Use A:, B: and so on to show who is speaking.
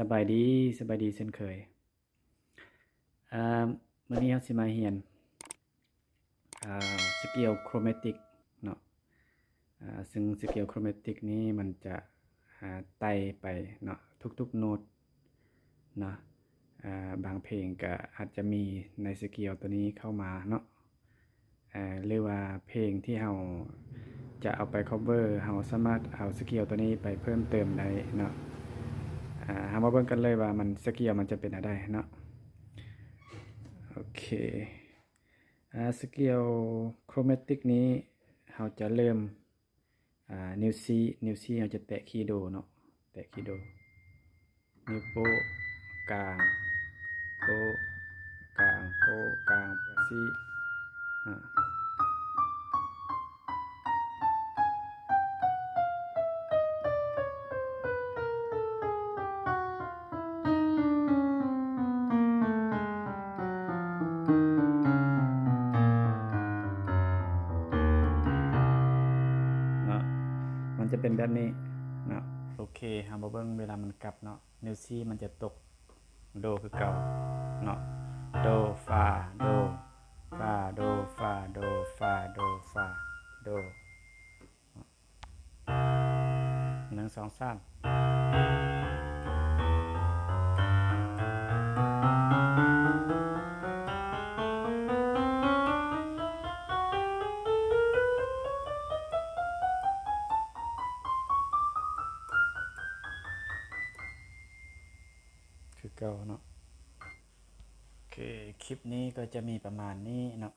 A: สบายดีสบายดีเช่นเคยอ่ามื้อนี้เราสิมาเรียนอ่าสเกลโครแมติกเนาะอ่าซึ่งสเกลโครแมติกนี้มันจะอ่าไต่ไปเนาะทุกๆโน้ตเนาะอ่าบางเพลงก็อาจจะมีในสเกลตัวนี้เข้ามาเนาะหรือว่าเพลงที่เราจะเอาไป cover เราสามารถเอาสเกลตัวนี้ไปเพิ่มเติมได้เนาะ อ่าเฮามาเบิ่งกันเลยว่ามันสเกลมันจะเป็นอะไรเนาะโอเคอ่าสเกลโครแมติกนี้เราจะเริ่มอ่านิ้ว C นิ้ว C เราจะแตะคีโดเนาะแตะคีโดนิ้วโป้กลางโป้กลางโป้งกลาง C มันจะเป็นแบบนี้เนาะโอเคเฮามาเบิ้งเวลามันกลับเนาะนิ้วซี่มันจะตกโดคือเก่าเนาะโดฟาโดฟาโดฟาโดฟาโดฟาโดหนึ่งสองสาม เก่าเนาะโอเคคลิปนี้ก็จะมีประมาณนี้เนาะ